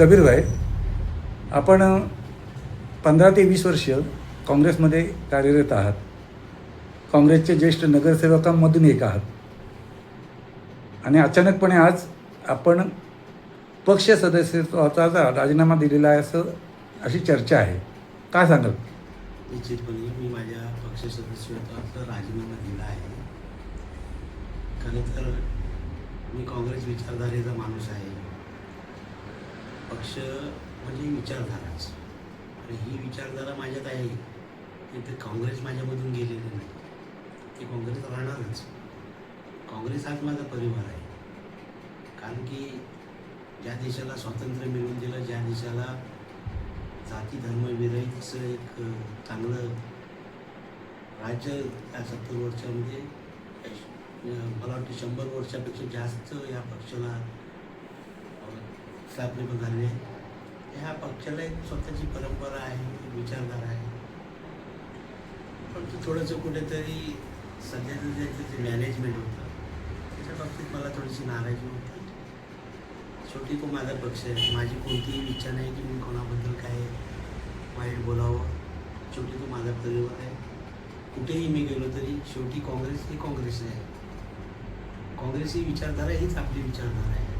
कबीरभाई आपण पंधरा ते वीस वर्ष काँग्रेसमध्ये कार्यरत आहात. काँग्रेसचे ज्येष्ठ नगरसेवकांमधून एक आहात. आणि अचानकपणे आज आपण पक्ष सदस्यत्वाचा राजीनामा दिलेला आहे असं अशी चर्चा आहे. काय सांगाल? निश्चितपणे मी माझ्या पक्ष सदस्यत्वाचा राजीनामा दिला आहे. खरं तर मी काँग्रेस विचारधारेचा माणूस आहे. पक्ष म्हणजे विचारधाराच. आणि ही विचारधारा माझ्यात आहे की ते काँग्रेस माझ्यामधून गेलेलं नाही. ते काँग्रेस राहणारच. काँग्रेस हाच माझा परिवार आहे. कारण की ज्या देशाला स्वातंत्र्य मिळवून दिलं ज्या देशाला जाती धर्मविरहितचं एक चांगलं राज्य या सत्तर वर्षामध्ये मला वाटतं शंभर वर्षापेक्षा जास्त या पक्षाला स्थापना झाली आहे ह्या पक्षाला एक स्वतःची परंपरा आहे विचारधारा आहे. परंतु थोडंसं कुठेतरी सध्याचं ज्याचं जे मॅनेजमेंट होतं त्याच्या बाबतीत मला थोडीशी नाराजी होती. शेवटी तो माझा पक्ष आहे? माझी कोणतीही इच्छा नाही की मी कोणाबद्दल काय वाईट बोलावं. शेवटी तो माझा परिवार आहे. कुठेही मी गेलो तरी शेवटी काँग्रेस ही काँग्रेस आहे. काँग्रेस ही विचारधारा हीच आपली विचारधारा आहे.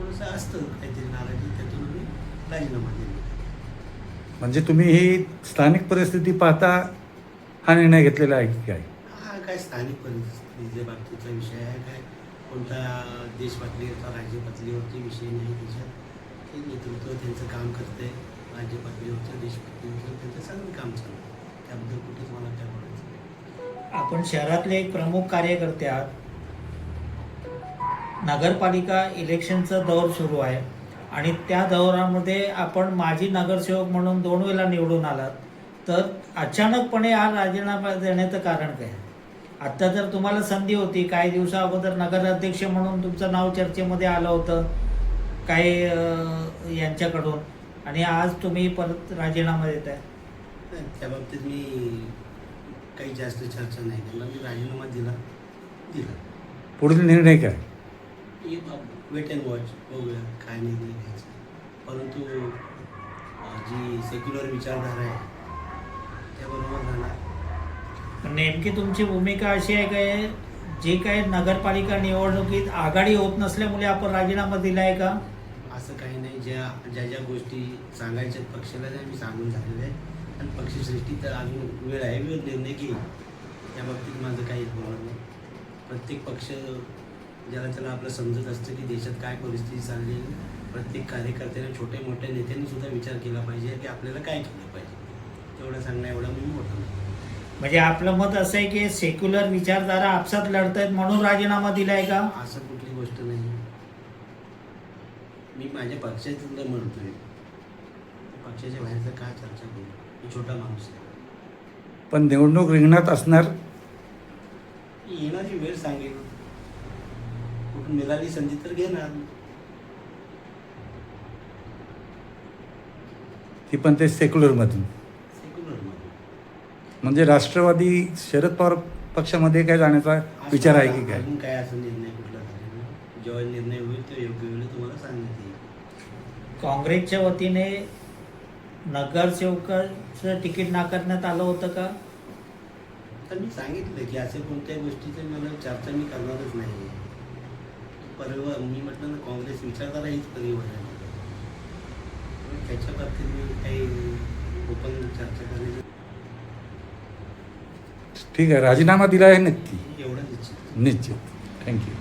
थोडंसं असतं काहीतरी नाराजी त्यातून मी राजीनामा दिला म्हणजे तुम्ही ही स्थानिक परिस्थिती पाहता हा निर्णय घेतलेला आहे की काय हा काय स्थानिक परिस्थितीच्या बाबतीचा विषय आहे काय कोणता देश पातळीवरचा राज्य पातळीवरचे विषय नाही त्याच्यात ते नेतृत्व त्यांचं काम करते राज्य पातळीवरचं देश पातळीवरचं त्यांचं सगळं काम चालू. त्याबद्दल कुठेच मला काय बोलायचं नाही. आपण शहरातले एक प्रमुख कार्यकर्ते आहात नगरपालिका इलेक्शनचा दौर सुरू आहे. आणि त्या दौरामध्ये आपण माजी नगरसेवक म्हणून दोन वेळा निवडून आलात. तर अचानकपणे हा राजीनामा देण्याचं कारण काय? आत्ता जर तुम्हाला संधी होती काही दिवसा अगोदर नगराध्यक्ष म्हणून तुमचं नाव चर्चेमध्ये आलं होतं काही यांच्याकडून. आणि आज तुम्ही परत राजीनामा देत आहे त्या बाबतीत मी काही जास्त चर्चा नाही केला. मी राजीनामा दिला दिला. पुढील निर्णय काय? वेट अँड वॉच बघूया काय निर्णय घ्यायचा. परंतु जी सेक्युलर विचारधारा आहे त्याबरोबर राहणार. नेमकी तुमची भूमिका अशी आहे काय जे काही नगरपालिका निवडणुकीत आघाडी होत नसल्यामुळे आपण राजीनामा दिला आहे का? असं काही नाही ज्या ज्या ज्या गोष्टी सांगायच्या पक्षाला त्या मी सांगून झालेल्या आहे आणि पक्षश्रेष्ठी तर अजून वेळ आहे वेळ निर्णय घेईल. त्या बाबतीत माझं काहीच बोलणं नाही. प्रत्येक पक्ष ज्याला त्याला आपलं समजत असतं की देशात काय परिस्थिती चालली. प्रत्येक कार्यकर्त्याने छोट्या मोठ्या नेत्यांनी सुद्धा विचार केला पाहिजे की आपल्याला काय केलं पाहिजे. तेवढं सांगणं एवढा मी मोठा म्हणजे आपलं मत असं आहे की सेक्युलर विचारधारा आपसात लढतायत म्हणून राजीनामा दिलाय का? असं कुठली गोष्ट नाही. मी माझ्या पक्षाचं म्हणतोय. पक्षाच्या बाहेरचं काय चर्चा करू? मी छोटा माणूस आहे. पण निवडणूक रिंगणात असणार? येणारी वेळ सांगेल कुठून मिळाली संधी तर घेणार ती पण ते सेक्युलरमधून सेक्युलर म्हणजे राष्ट्रवादी शरद पवार पक्षामध्ये काय जाण्याचा विचार आहे की काय? अजून काय असं निर्णय कुठला नाही. जेव्हा निर्णय होईल तो योग्य वेळी तुम्हाला सांगण्यात येईल. काँग्रेसच्या वतीने नगरसेवकाचं तिकीट नाकारण्यात आलं होतं का? तर मी सांगितलं की असे कोणत्याही गोष्टीचे मला चर्चा मी करणारच नाही परिवार मी म्हटलं ना काँग्रेस विचारधारा हीच परिवार आहे. त्याच्या बाबतीत मी काही ओपन चर्चा करण्याची ठीक आहे राजीनामा दिला आहे नक्की? एवढंच इच्छित निश्चित. थँक्यू